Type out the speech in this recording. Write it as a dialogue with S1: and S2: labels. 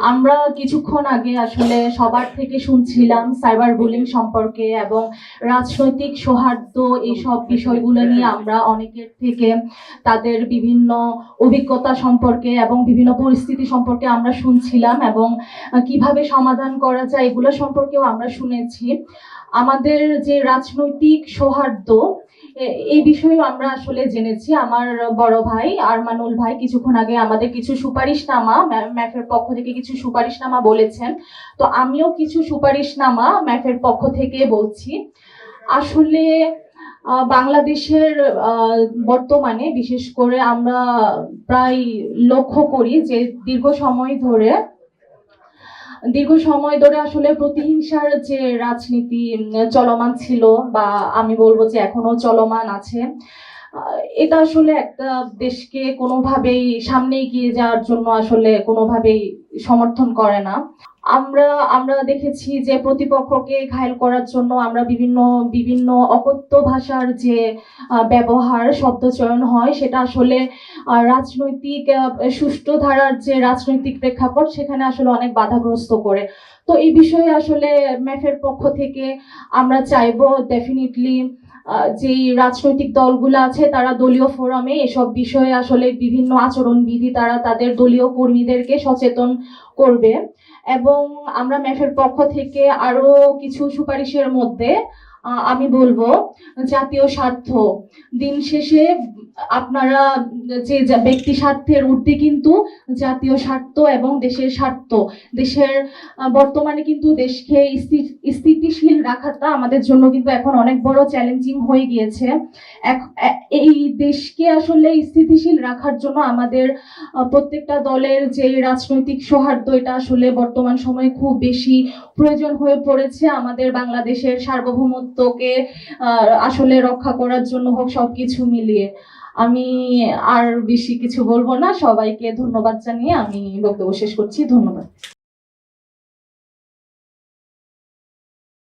S1: আমরা কিছুক্ষণ আগে আসলে সবার থেকে শুনছিলাম সাইবার বুলিং সম্পর্কে এবং রাজনৈতিক সৌহার্দ্য এইসব বিষয়গুলো নিয়ে আমরা অনেকের থেকে তাদের বিভিন্ন অভিজ্ঞতা সম্পর্কে এবং বিভিন্ন পরিস্থিতি সম্পর্কে আমরা শুনছিলাম এবং কীভাবে সমাধান করা যায় এগুলো সম্পর্কেও আমরা শুনেছি। আমাদের যে রাজনৈতিক সৌহার্দ্য এই বিষয়েও আমরা আসলে জেনেছি। আমার বড় ভাই আরমানুল ভাই কিছুক্ষণ আগে আমাদের কিছু সুপারিশনামা, ম্যা- ম্যাফের পক্ষ থেকে কিছু সুপারিশনামা বলেছেন। তো আমিও কিছু সুপারিশনামা ম্যাফের পক্ষ থেকে বলছি। আসলে বাংলাদেশের বর্তমানে বিশেষ করে আমরা প্রায় লক্ষ্য করি যে দীর্ঘ সময় ধরে দীর্ঘ সময় ধরে আসলে প্রতিহিংসার যে রাজনীতি চলমান ছিল বা আমি বলব যে এখনও চলমান আছে এটা আসলে একটা দেশকে কোনোভাবেই সামনে এগিয়ে যাওয়ার জন্য আসলে কোনোভাবেই সমর্থন করে না। আমরা আমরা দেখেছি যে প্রতিপক্ষকে ঘায়ল করার জন্য আমরা বিভিন্ন বিভিন্ন অকথ্য ভাষার যে ব্যবহার শব্দচয়ন হয়, সেটা আসলে রাজনৈতিক সুষ্ঠু ধারার যে রাজনৈতিক প্রেক্ষাপট, সেখানে আসলে অনেক বাধাগ্রস্ত করে। তো এই বিষয়ে আসলে ম্যাফের পক্ষ থেকে আমরা চাইব ডেফিনেটলি যেই রাজনৈতিক দলগুলো আছে, তারা দলীয় ফোরামে এসব বিষয়ে আসলে বিভিন্ন আচরণবিধি তারা তাদের দলীয় কর্মীদেরকে সচেতন করবে। এবং আমরা ম্যাফের পক্ষ থেকে আরও কিছু সুপারিশের মধ্যে আমি বলব, জাতীয় স্বার্থ। দিন শেষে আপনারা যে ব্যক্তি স্বার্থের ঊর্ধ্বে কিন্তু জাতীয় স্বার্থ এবং দেশের স্বার্থ। দেশের বর্তমানে কিন্তু দেশকে স্থি- স্থিতিশীল রাখাটা আমাদের জন্য কিন্তু এখন অনেক বড় চ্যালেঞ্জিং হয়ে গিয়েছে। এই দেশকে আসলে স্থিতিশীল রাখার জন্য আমাদের প্রত্যেকটা দলের যে রাজনৈতিক সৌহার্দ্য, এটা আসলে বর্তমান সময়ে খুব বেশি প্রয়োজন হয়ে পড়েছে আমাদের বাংলাদেশের সার্বভৌমত্বকে আহ, আসলে রক্ষা করার জন্য হোক সবকিছু মিলিয়ে। আমি আর বেশি কিছু বলব না। সবাইকে ধন্যবাদ জানিয়ে আমি বক্তব্য শেষ করছি। ধন্যবাদ।